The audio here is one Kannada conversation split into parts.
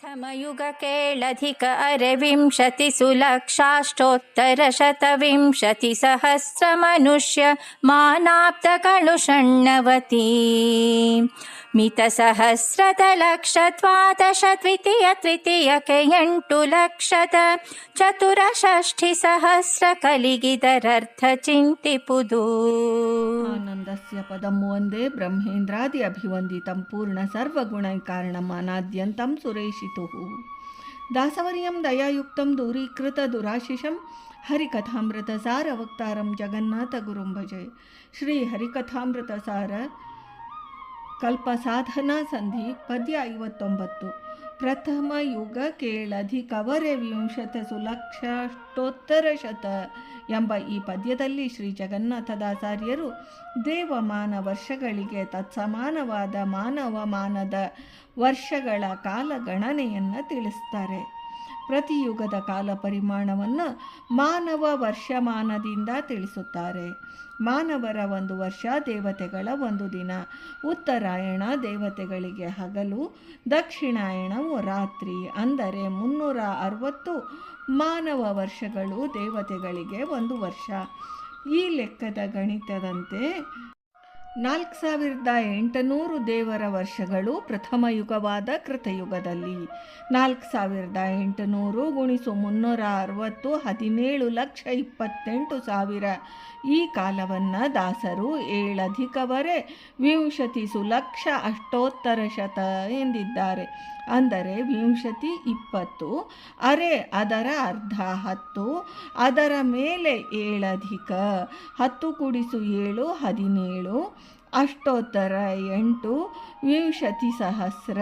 प्रथमयुग केळधिक अरे विंशतिसु लक्षाष्टोत्तरशतविंशतिसहस्र मनुष्यमानाब्दकणुषण्णवती मितसहस्रत द्वितीय त्रितीयके एण्टुलक्षत ದಾಸವರ್ಯಂ ದಯಾಯುಕ್ತಂ ದೂರೀಕೃತ ದುರಾಶಿಷಂ ಹರಿಕಥಾಮೃತ ಸಾರ ವಕ್ತಾರಂ ಜಗನ್ನಾಥ ಗುರುಂ ಭಜೆ ಶ್ರೀ ಹರಿಕಥಾಮೃತ ಸಾರ ಕಲ್ಪ ಸಾಧನಾ ಸಂಧಿ ಪದ್ಯ ಐವತ್ತೊಂಬತ್ತು. ಪ್ರಥಮ ಯುಗ ಕೇಳಧಿ ಕವರೆ ವಿಂಶತ ಸುಲಕ್ಷಾಷ್ಟೋತ್ತರ ಶತ ಎಂಬ ಈ ಪದ್ಯದಲ್ಲಿ ಶ್ರೀ ಜಗನ್ನಾಥದಾಚಾರ್ಯರು ದೇವಮಾನ ವರ್ಷಗಳಿಗೆ ತತ್ಸಮಾನವಾದ ಮಾನವಮಾನದ ವರ್ಷಗಳ ಕಾಲಗಣನೆಯನ್ನು ತಿಳಿಸ್ತಾರೆ. ಪ್ರತಿ ಯುಗದ ಕಾಲ ಪರಿಮಾಣವನ್ನು ಮಾನವ ವರ್ಷಮಾನದಿಂದ ತಿಳಿಸುತ್ತಾರೆ. ಮಾನವರ ಒಂದು ವರ್ಷ ದೇವತೆಗಳ ಒಂದು ದಿನ. ಉತ್ತರಾಯಣ ದೇವತೆಗಳಿಗೆ ಹಗಲು, ದಕ್ಷಿಣಾಯಣವು ರಾತ್ರಿ. ಅಂದರೆ ಮುನ್ನೂರ ಅರವತ್ತು ಮಾನವ ವರ್ಷಗಳು ದೇವತೆಗಳಿಗೆ ಒಂದು ವರ್ಷ. ಈ ಲೆಕ್ಕದ ಗಣಿತದಂತೆ ನಾಲ್ಕು ಸಾವಿರದ ಎಂಟುನೂರು ದೇವರ ವರ್ಷಗಳು ಪ್ರಥಮ ಯುಗವಾದ ಕೃತಯುಗದಲ್ಲಿ. ನಾಲ್ಕು ಸಾವಿರದ ಎಂಟುನೂರು ಗುಣಿಸು ಮುನ್ನೂರ ಅರವತ್ತು ಹದಿನೇಳು ಲಕ್ಷ ಇಪ್ಪತ್ತೆಂಟು ಸಾವಿರ. ಈ ಕಾಲವನ್ನು ದಾಸರು ಏಳಧಿಕವರೆ ವಿಂಶತಿ ಸುಲಕ್ಷ ಅಷ್ಟೋತ್ತರ ಶತ ಎಂದಿದ್ದಾರೆ. ಅಂದರೆ ವಿಂಶತಿ ಇಪ್ಪತ್ತು, ಅರೆ ಅದರ ಅರ್ಧ ಹತ್ತು, ಅದರ ಮೇಲೆ ಏಳಧಿಕ, ಹತ್ತು ಕುಡಿಸು ಏಳು ಹದಿನೇಳು ಅಷ್ಟೋತ್ತರ ಎಂಟು ವಿಂಶತಿ ಸಹಸ್ರ,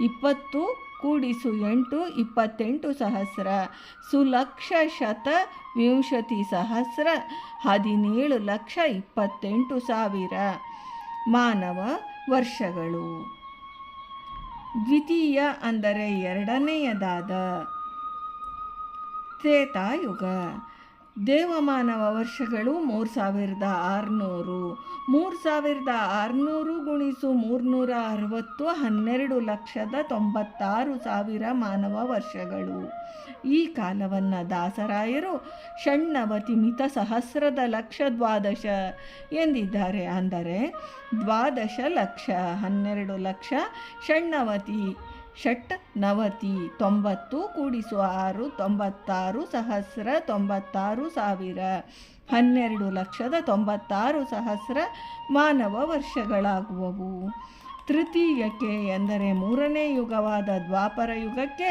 ಇಪ್ಪತ್ತು ಕೂಡಿಸು ಎಂಟು ಇಪ್ಪತ್ತೆಂಟು ಸಹಸ್ರ, ಸುಲಕ್ಷ ಶತ ವಿಂಶತಿ ಸಹಸ್ರ, ಹದಿನೇಳು ಲಕ್ಷ ಇಪ್ಪತ್ತೆಂಟು ಸಾವಿರ ಮಾನವ ವರ್ಷಗಳು. ದ್ವಿತೀಯ ಅಂದರೆ ಎರಡನೆಯದಾದ ತ್ರೇತಾಯುಗ. ದೇವಮಾನವ ವರ್ಷಗಳು ಮೂರು ಸಾವಿರದ ಆರುನೂರು. ಮೂರು ಸಾವಿರದ ಆರುನೂರು ಗುಣಿಸು ಮೂರ್ನೂರ ಅರವತ್ತು, ಹನ್ನೆರಡು ಲಕ್ಷದ ತೊಂಬತ್ತಾರು ಸಾವಿರ ಮಾನವ ವರ್ಷಗಳು. ಈ ಕಾಲವನ್ನು ದಾಸರಾಯರು ಷಣ್ಣವತಿ ಮಿತ ಸಹಸ್ರದ ಲಕ್ಷ ದ್ವಾದಶ ಎಂದಿದ್ದಾರೆ. ಅಂದರೆ ದ್ವಾದಶ ಲಕ್ಷ, ಹನ್ನೆರಡು ಲಕ್ಷ ಷಣ್ಣವತಿ ಷಟ್ ನವತಿ ತೊಂಬತ್ತು ಕೂಡಿಸು ಆರು ತೊಂಬತ್ತಾರು ಸಹಸ್ರ ತೊಂಬತ್ತಾರು ಸಾವಿರ. ಹನ್ನೆರಡು ಲಕ್ಷದ ತೊಂಬತ್ತಾರು ಸಹಸ್ರ ಮಾನವ ವರ್ಷಗಳಾಗುವವು. ತೃತೀಯಕ್ಕೆ ಎಂದರೆ ಮೂರನೇ ಯುಗವಾದ ದ್ವಾಪರ ಯುಗಕ್ಕೆ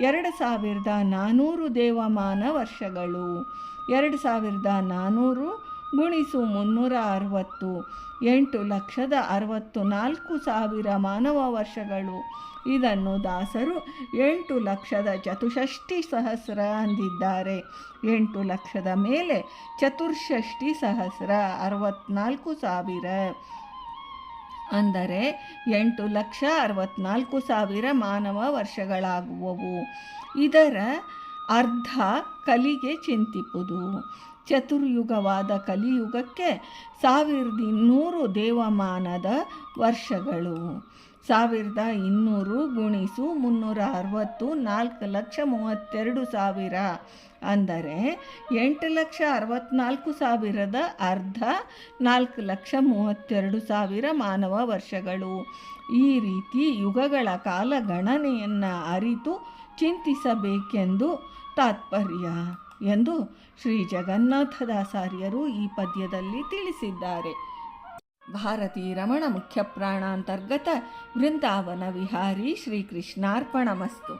ಎರಡು ಸಾವಿರದ ನಾನ್ನೂರು ದೇವಮಾನ ವರ್ಷಗಳು. ಎರಡು ಸಾವಿರದ ನಾನ್ನೂರು ಗುಣಿಸು ಮುನ್ನೂರ ಅರವತ್ತು ಎಂಟು ಲಕ್ಷದ ಅರವತ್ತು ನಾಲ್ಕು ಸಾವಿರ ಮಾನವ ವರ್ಷಗಳು. ಇದನ್ನು ದಾಸರು ಎಂಟು ಲಕ್ಷದ ಚತುಷಷ್ಟಿ ಸಹಸ್ರ ಅಂದಿದ್ದಾರೆ. ಎಂಟು ಲಕ್ಷದ ಮೇಲೆ ಚತುರ್ಷಷ್ಟಿ ಸಹಸ್ರ ಅರವತ್ನಾಲ್ಕು ಸಾವಿರ. ಅಂದರೆ ಎಂಟು ಲಕ್ಷ ಅರವತ್ನಾಲ್ಕು ಸಾವಿರ ಮಾನವ ವರ್ಷಗಳಾಗುವವು. ಇದರ ಅರ್ಧ ಕಲಿಗೆ ಚಿಂತಿಪುದು. ಚತುರ್ಯುಗವಾದ ಕಲಿಯುಗಕ್ಕೆ ಸಾವಿರದ ಇನ್ನೂರು ದೇವಮಾನದ ವರ್ಷಗಳು. ಸಾವಿರದ ಇನ್ನೂರು ಗುಣಿಸು ಮುನ್ನೂರ ಅರವತ್ತು, ನಾಲ್ಕು ಲಕ್ಷ ಮೂವತ್ತೆರಡು ಸಾವಿರ. ಅಂದರೆ ಎಂಟು ಲಕ್ಷ ಅರವತ್ತ್ನಾಲ್ಕು ಸಾವಿರದ ಅರ್ಧ, ನಾಲ್ಕು ಲಕ್ಷ ಮೂವತ್ತೆರಡು ಸಾವಿರ ಮಾನವ ವರ್ಷಗಳು. ಈ ರೀತಿ ಯುಗಗಳ ಕಾಲ ಗಣನೆಯನ್ನು ಅರಿತು ಚಿಂತಿಸಬೇಕೆಂದು ತಾತ್ಪರ್ಯ. ಎಂದು ಶ್ರೀ ಜಗನ್ನಾಥದಾಸಾರ್ಯರು ಈ ಪದ್ಯದಲ್ಲಿ ತಿಳಿಸಿದ್ದಾರೆ. ಭಾರತೀ ರಮಣ ಮುಖ್ಯ ಪ್ರಾಣಾಂತರ್ಗತ ವೃಂದಾವನ ವಿಹಾರಿ ಶ್ರೀಕೃಷ್ಣಾರ್ಪಣಮಸ್ತು.